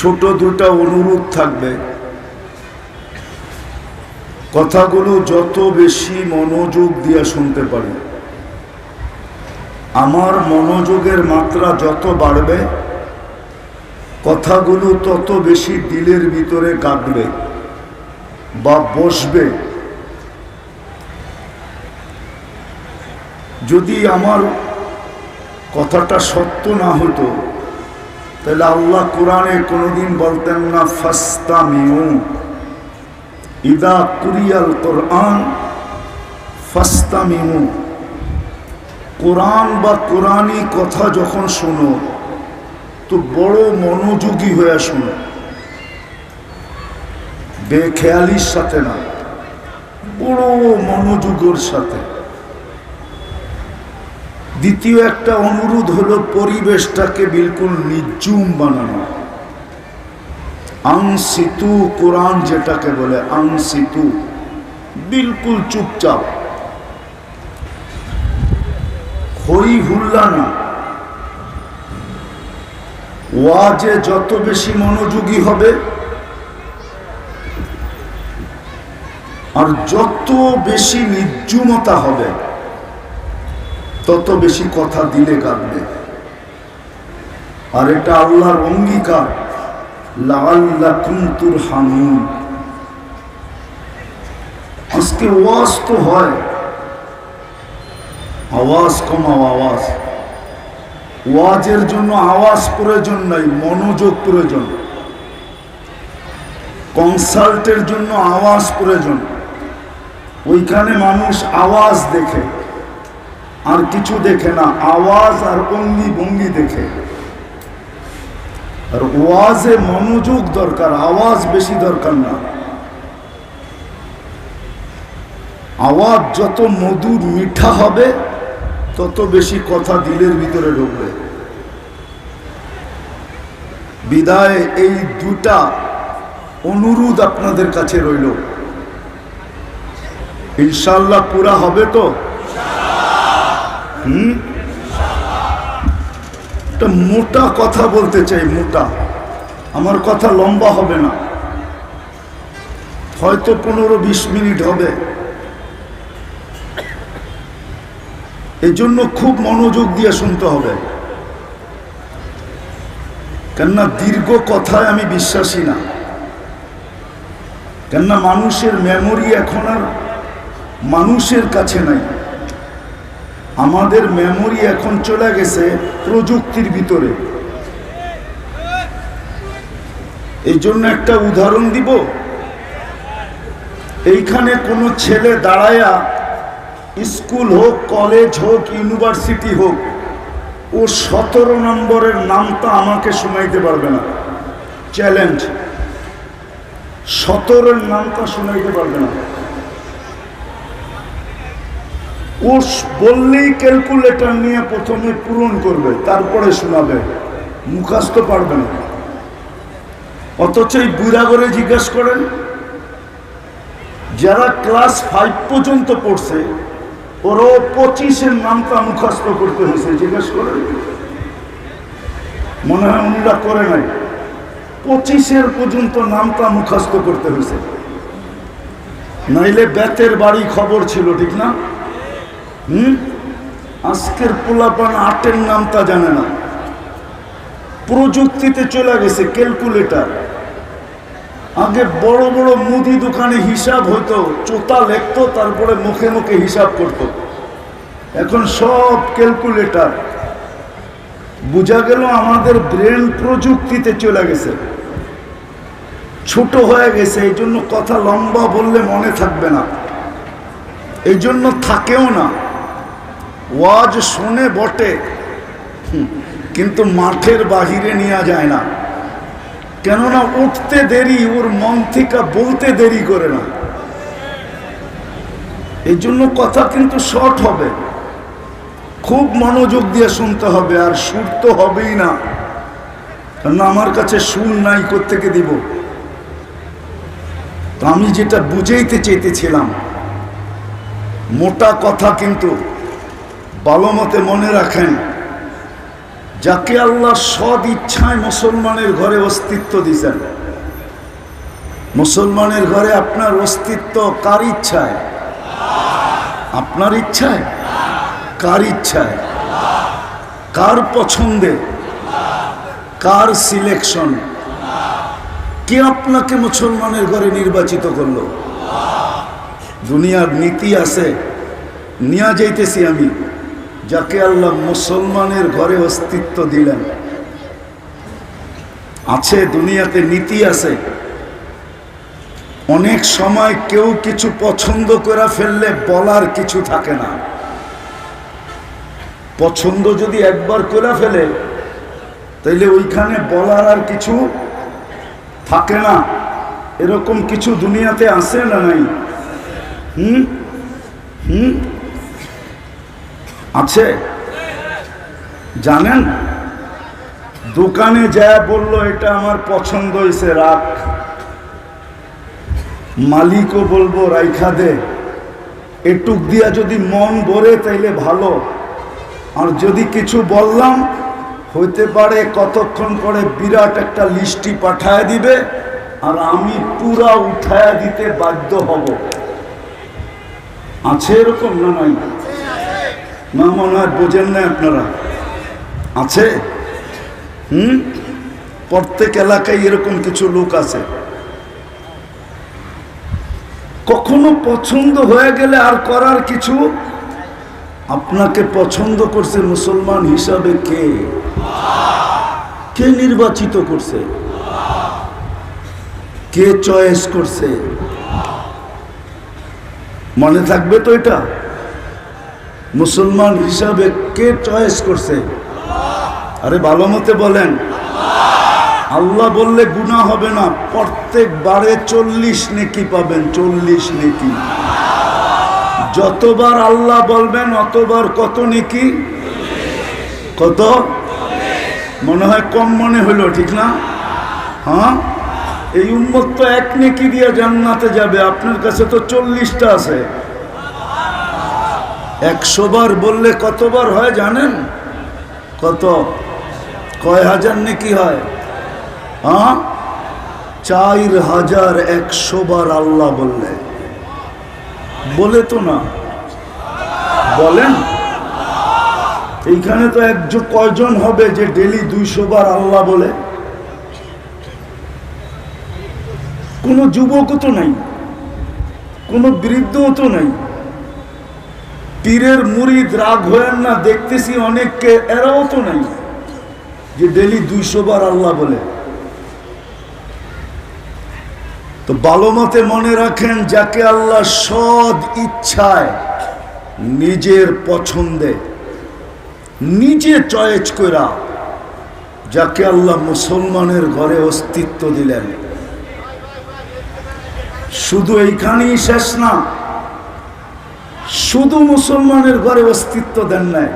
ছোট দুটা অনুরোধ থাকবে। কথাগুলো যত বেশি মনোযোগ দিয়ে শুনতে পারি। আমার মনোযোগের মাত্রা যত বাড়বে, কথাগুলো তত বেশি দিলের ভিতরে কাটবে বা বসবে। যদি আমার কথাটা সত্য না হতো তাহলে আল্লাহ কোরআনে কোনোদিন বলতেন না ফাস্তা মিউ ইদা কুরিয়াল কোরআন ফাস্তা মিউ কোরআন বা কোরআনই কথা যখন শোনো, তো বড় মনোযোগী হয়ে শোনো। বেখেয়ালির সাথে না, বড় মনোযোগের সাথে। দ্বিতীয় একটা অনুরোধ হলো পরিবেশটাকে বিলকুল নির্জুম বানানো। আংসিতু কোরআন যেটাকে বলে আংসিতু বিলকুল চুপচাপ। হই হুল্লা না। ওয়াজে যত বেশি মনোযোগী হবে, আর যত বেশি নির্জুমতা হবে তত বেশি কথা দিলে কাঁদবে। আর এটা আল্লাহর অঙ্গীকার। লাল্লা কুন্তুর হানুন আজকে ওয়াজ তো হয়। আওয়াজ কমাও আওয়াজ। ওয়াজের জন্য আওয়াজ প্রয়োজন নাই, মনোযোগ প্রয়োজন। কনসাল্টের জন্য আওয়াজ প্রয়োজন। ওইখানে মানুষ আওয়াজ দেখে। আর কিছু দেখে না, আওয়াজ আর অঙ্গি ভঙ্গি দেখে। আর ওয়াজে মনোযোগ দরকার, আওয়াজ বেশি দরকার না। আওয়াজ যত মধুর, মিঠা হবে, তত বেশি কথা দিলের ভিতরে ঢুকবে। বিদায়, এই দুটা অনুরোধ আপনাদের কাছে রইল। ইনশাল্লাহ পুরা হবে তো? হুম মোটা কথা বলতে চাই, মোটা। আমার কথা লম্বা হবে না। হয়তো পনেরো বিশ মিনিট হবে। এই জন্য খুব মনোযোগ দিয়ে শুনতে হবে। কেননা দীর্ঘ কথায় আমি বিশ্বাসী না। কেননা মানুষের মেমোরি এখন আর মানুষের কাছে নাই। আমাদের মেমোরি এখন চলে গেছে প্রযুক্তির ভিতরে। এই জন্য একটা উদাহরণ দিব। এইখানে কোনো ছেলে দাঁড়ায়া স্কুল হোক, কলেজ হোক, ইউনিভার্সিটি হোক, ও সতেরো নম্বরের নামটা আমাকে শোনাইতে পারবে না। চ্যালেঞ্জ সতেরোর নামটা শোনাইতে পারবে না। ও বললেই ক্যালকুলেটর নিয়ে প্রথমে পূরণ করবে, তারপরে শোনাবে। মুখাস্ত পারবে না। অথচ এই বুড়া করে জিজ্ঞেস করেন, যারা ক্লাস ফাইভ পর্যন্ত পড়ছে, ওরও পঁচিশের নামটা মুখাস্ত করতে হয়েছে, জিজ্ঞেস করেন। মনে হয় উনিরা করে নাই। পঁচিশের পর্যন্ত নামটা মুখাস্ত করতে হয়েছে। নাইলে বেতের বাড়ি খবর ছিল, ঠিক না? আজকের পোলাপান আটের নামটা জানে না। প্রযুক্তিতে চলে গেছে ক্যালকুলেটর। আগে বড় বড় মুদি দোকানে হিসাব হতো, চোতা লেখতো, তারপরে মুখে মুখে হিসাব করত। এখন সব ক্যালকুলেটর। বোঝা গেল আমাদের ব্রেন প্রযুক্তিতে চলে গেছে। ছোট হয়ে গেছে, এই জন্য কথা লম্বা বললে মনে থাকবে না। এই জন্য থাকেও না। ওয়াজ শোনে বটে। কিন্তু মাঠের বাহিরে নেওয়া যায় না। কেননা উঠতে দেরি, ওর মন থেকে বলতে দেরি করে না। এই জন্য কথা কিন্তু শর্ট হবে। খুব মনোযোগ দিয়ে শুনতে হবে, আর সুর তো হবেই না। কেননা আমার কাছে সুর নাই, কোত্থেকে দিব? তো আমি যেটা বুঝাইতে চেয়েছিলাম মোটা কথা কিন্তু ভালো মতে মনে রাখেন, যাকে আল্লাহ সদ ইচ্ছায় মুসলমানের ঘরে অস্তিত্ব দিছেন মুসলমানের ঘরে আপনার অস্তিত্ব কার ইচ্ছায়? আপনার ইচ্ছায়? কার ইচ্ছায়? কার পছন্দে? কার সিলেকশন কে আপনাকে মুসলমানের ঘরে নির্বাচিত করল? দুনিয়ার নীতি আছে, নিয়ে যাইতেছি আমি। যাকে আল্লাহ মুসলমানের ঘরে অস্তিত্ব দিলেন। আছে, দুনিয়াতে নীতি আছে। অনেক সময় কেউ কিছু পছন্দ করে ফেললে বলার কিছু থাকে না। পছন্দ যদি একবার করে ফেলে, তাইলে ওইখানে বলার আর কিছু থাকে না। এরকম কিছু দুনিয়াতে আছে না নাই? হুম? হুম? আছে? জানেন? দোকানে যা বলল, এটা আমার পছন্দ হয়েছে রাখ। মালিকও বলব, রাইখা দে। এটুক দিয়া যদি মন ভরে তাইলে ভালো। আর যদি কিছু বললাম, হইতে পারে কতক্ষণ পরে বিরাট একটা লিস্টি পাঠায় দিবে, আর আমি পুরা উঠায়া দিতে বাধ্য হব। আছে এরকম না নাই? না মনে হয় বোঝেন না আপনারা। আছে? হুম? প্রত্যেক এলাকায় এরকম কিছু লোক আছে। কখনো পছন্দ হয়ে গেলে আর করার কিছু? আপনাকে পছন্দ করছে মুসলমান হিসাবে কে? কে নির্বাচিত করছে? কে চয়েস করছে? মনে থাকবে তো এটা? মুসলমান হিসাবে কে চয়েস করছে? আরে ভালো মতে বলেন। আল্লাহ বললে গুণা হবে না প্রত্যেক বারে চল্লিশ নেকি পাবেন, চল্লিশ নেকি। যতবার আল্লাহ বলবেন, অতবার কত নেকি? কত? মনে হয় কম মনে হলো, ঠিক না? হ্যাঁ? এই উন্মত তো এক নেকি দিয়ে জান্নাতে যাবে, আপনার কাছে তো চল্লিশটা আছে। একশো বার বললে কতবার হয় জানেন? কত? কয় হাজার নাকি হয়? হ্যাঁ? চার হাজার একশো বার আল্লাহ বললে। বলে তো না। বলেন। এইখানে তো একজন কয়জন হবে যে ডেলি দুইশো বার আল্লাহ বলে? কোনো যুবকও তো নাই। কোনো বৃদ্ধও তো নাই। পীরের মুরিদ রাগ হয়েন না, দেখতেছি অনেককে, এরাও তো নাই। যে ডেলি দুইশো বার আল্লাহ বলে। তো ভালো মতে মনে রাখেন, যাকে আল্লাহ সদ ইচ্ছায় নিজের পছন্দে, নিজে চয়েস করা যাকে আল্লাহ মুসলমানের ঘরে অস্তিত্ব দিলেন। শুধু এইখানেই শেষ না শুধু মুসলমানের ঘরে অস্তিত্ব দেন নাই।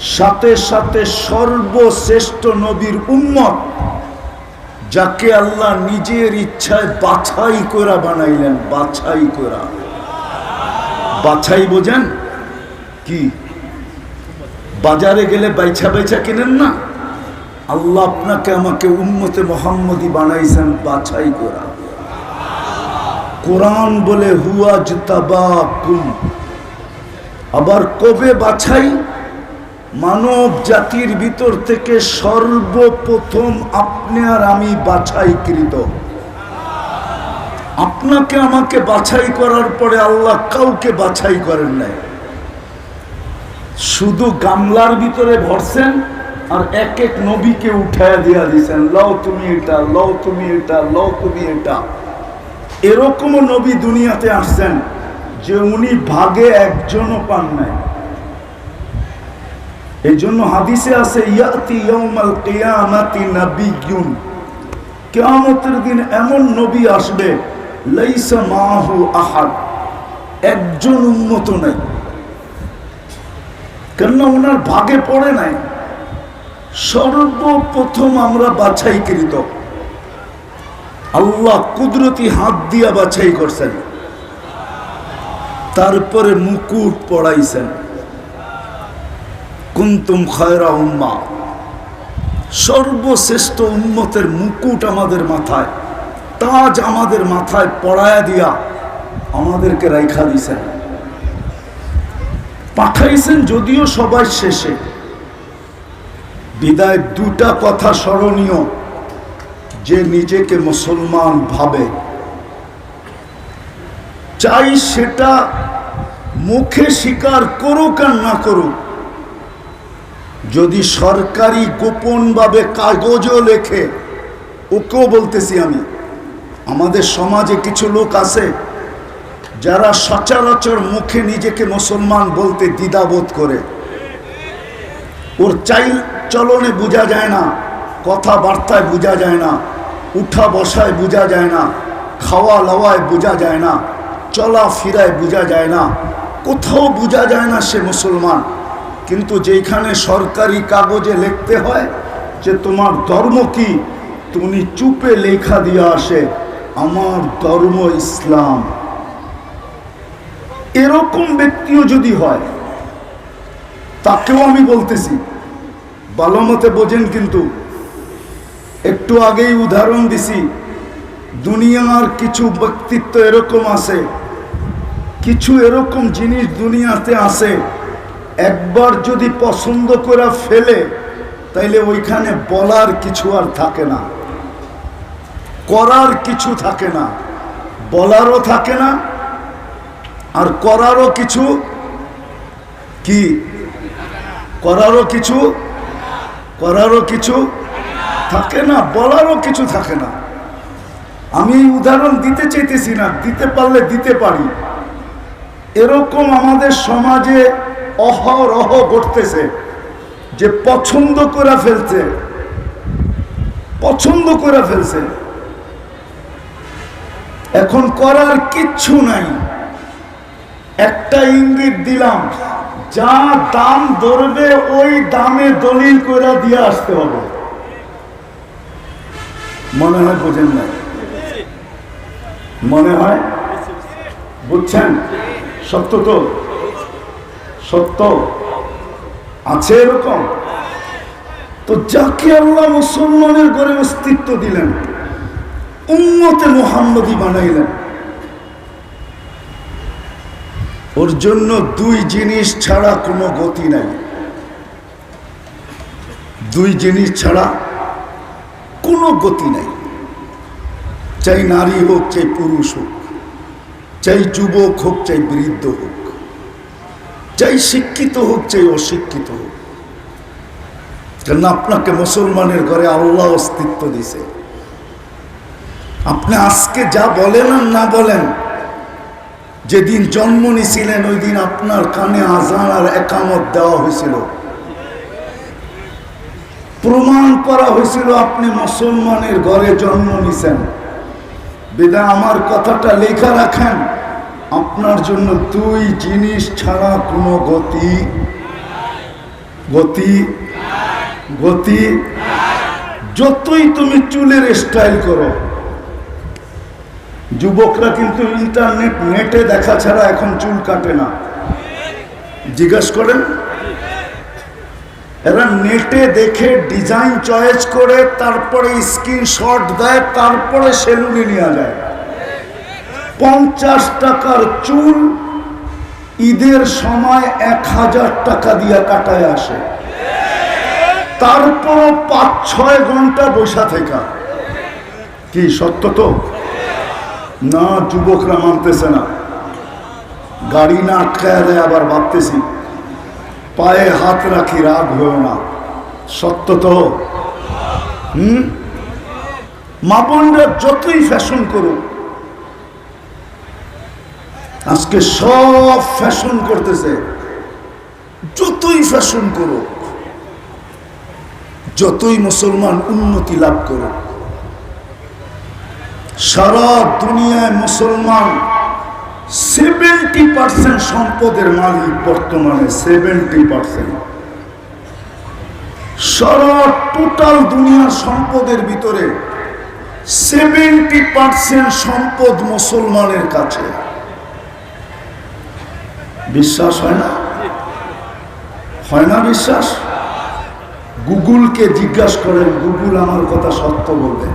সাথে সাথে সর্বশ্রেষ্ঠ নবীর উম্মত, যাকে আল্লাহ নিজের ইচ্ছায় বাছাই করা বানাইলেন, বাছাই করা। বাছাই বোঝেন? কি? বাজারে গেলে বাইছা বাইছা কিনেন না? আল্লাহ আপনাকে আমাকে উন্মতে মোহাম্মদী বানাইছেন, বাছাই করা। কোরআন বলে, হুয়া কুম আবার কবে বাছাই? মানব জাতির ভিতর থেকে সর্বপ্রথম আপনি আর আমি বাছাইকৃত। আপনাকে আমাকে বাছাই করার পরে আল্লাহ কাউকে বাছাই করেন নাই। শুধু গামলার ভিতরে ভরছেন আর এক এক নবীকে উঠায় দিয়া দিছেন, লও তুমি এটা, লও তুমি এটা, লও তুমি এটা। এরকমও নবী দুনিয়াতে আসছেন যে উনি ভাগে একজনও পান নাই। এই জন্য হাদিসে আছে, ইয়াতি দিন এমন নবী আসবে একজন উন্নত নাই। কেননা ওনার ভাগে পড়ে নাই। সর্বপ্রথম আমরা বাছাইকৃত। আল্লাহ কুদরতি হাত দিয়া বাছাই করছেন। তারপরে মুকুট পড়াইছেন। কোন কুন্তুম খয়রা উম্মা। সর্বশ্রেষ্ঠ উন্মতের মুকুট আমাদের মাথায়, তাজ আমাদের মাথায় পড়ায়া দিয়া আমাদেরকে রাইখা দিছেন। পাঠাইছেন যদিও সবাই শেষে। বিদায় দুটা কথা স্মরণীয়। যে নিজেকে মুসলমান ভাবে, চাই সেটা মুখে স্বীকার করুক আর না করুক। যদি সরকারি গোপনভাবে কাগজও লেখে, ওকেও বলতেছি আমি, আমাদের সমাজে কিছু লোক আছে যারা সচরাচর মুখে নিজেকে মুসলমান বলতে দ্বিধাবোধ করে। ওর চাইল চলনে বোঝা যায় না, কথাবার্তায় বোঝা যায় না। উঠা বসায় বোঝা যায় না, খাওয়া লাওয়ায় বোঝা যায় না, চলা ফিরায় বোঝা যায় না, কোথাও বোঝা যায় না সে মুসলমান। কিন্তু যেখানে সরকারি কাগজে লিখতে হয় যে তোমার ধর্ম কি, তুমি চুপে লেখা দিয়ে আসে, আমার ধর্ম ইসলাম। এরকম ব্যক্তিও যদি হয়, তাকেও আমি বলতেছি। ভালো মতে বোঝেন কিন্তু একটু আগেই উদাহরণ দিছি। দুনিয়ার কিছু ব্যক্তিত্ব এরকম আছে। কিছু এরকম জিনিস দুনিয়াতে আছে। একবার যদি পছন্দ করে ফেলে, তাইলে ওইখানে বলার কিছু আর থাকে না। করার কিছু থাকে না। বলারও থাকে না। আর করারও কিছু কি? করারও কিছু? করারও কিছু থাকে না, বলারও কিছু থাকে না। আমি উদাহরণ দিতে চাইতেছি না, দিতে পারলে দিতে পারি। এরকম আমাদের সমাজে অহরহ ঘটতেছে যে পছন্দ করে ফেলছে। পছন্দ করে ফেলছে। এখন করার কিচ্ছু নাই। একটা ইঙ্গিত দিলাম, যা দাম ধরবে, ওই দামে দলিল করে দিয়ে আসতে হবে। মনে হয় বোঝেন না মনে হয়? বুঝছেন? সত্য তো? সত্য? আছে এরকম? তো যাকে আল্লাহ মুসলমানের গড়ে অস্তিত্ব দিলেন উন্নতে মোহাম্মদী বানাইলেন, ওর জন্য দুই জিনিস ছাড়া কোনো গতি নাই। দুই জিনিস ছাড়া কোনো গতি নাই। চাই নারী হোক, চাই পুরুষ হোক, চাই যুবক হোক, চাই বৃদ্ধ হোক, চাই শিক্ষিত হোক, চাই অশিক্ষিত হোক। কেন আপনাকে মুসলমানের ঘরে আল্লাহ অস্তিত্ব দিছে। আপনি আজকে যা বলেন আর না বলেন, যেদিন জন্ম নিছিলেন, ওই দিন আপনার কানে আজান আর একামত দেওয়া হয়েছিল। প্রমাণ করা হয়েছিল আপনি মুসলমানের ঘরে জন্ম নিছেন। বেদা, আমার কথাটা লেখা রাখেন। আপনার জন্য দুই জিনিস ছাড়া কোনো গতি গতি গতি যতই তুমি চুলের স্টাইল করো। যুবকরা কিন্তু ইন্টারনেট নেটে দেখা ছাড়া এখন চুল কাটে না। জিজ্ঞাসা করেন এরা নেটে দেখে ডিজাইন চয়েস করে, তারপরে স্ক্রিনশট দেয়, তারপরে সেলুনে নেওয়া যায়। পঞ্চাশ টাকার চুল ঈদের সময় এক হাজার টাকা দিয়ে কাটায় আসে। তারপর পাঁচ, ছয় ঘণ্টা বসা থেকে। কি সত্য তো? না, যুবকরা মানতেছে না। গাড়ি না আটকায় দেয়, আবার ভাবতেছি। পায়ে হাত রাখি, রাগ হয়েও না। সত্য তো? হুম? মা বোনরা যতই ফ্যাশন করুক, আজকে সব ফ্যাশন করতেছে। যতই ফ্যাশন করুক, যতই মুসলমান উন্নতি লাভ করুক, সারা দুনিয়ায় মুসলমান সেভেন্টি পার্সেন্ট সম্পদের মালিক বর্তমানে সেভেন্টি পার্সেন্ট সারা টোটাল দুনিয়ার সম্পদের ভিতরে সেভেন্টি পার্সেন্ট সম্পদ মুসলমানের কাছে। বিশ্বাস হয় না? হয় না বিশ্বাস? গুগলকে জিজ্ঞাসা করেন, গুগল আমার কথা সত্য বলবে?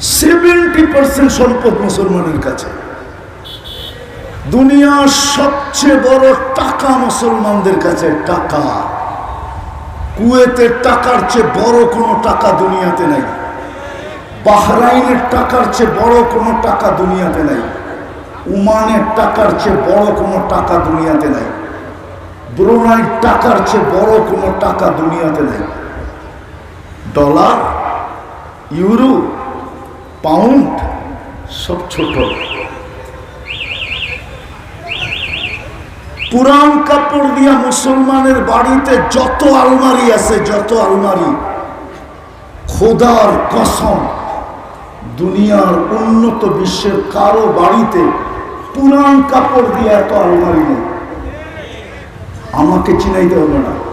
সেভেন্টি পার্সেন্ট সম্পদ মুসলমানের কাছে। দুনিয়ার সবচেয়ে বড় টাকা মুসলমানদের কাছে টাকা। কুয়েতের টাকার চেয়ে বড় কোনো টাকা দুনিয়াতে নাই। বাহরাইনের টাকার চেয়ে বড় কোনো টাকা দুনিয়াতে নাই। উমানের টাকার চেয়ে বড় কোনো টাকা দুনিয়াতে নাই। ব্রুনাইর টাকার চেয়ে বড় কোনো টাকা দুনিয়াতে নাই। ডলার, ইউরো, পাউন্ড সব ছোট। পুরান কাপড় দিয়া মুসলমানের বাড়িতে যত আলমারি আছে, যত আলমারি, খোদার কসম, দুনিয়ার উন্নত বিশ্বের কারও বাড়িতে পুরান কাপড় দিয়া এত আলমারি নেই। আমাকে চিনাইতে হবে না।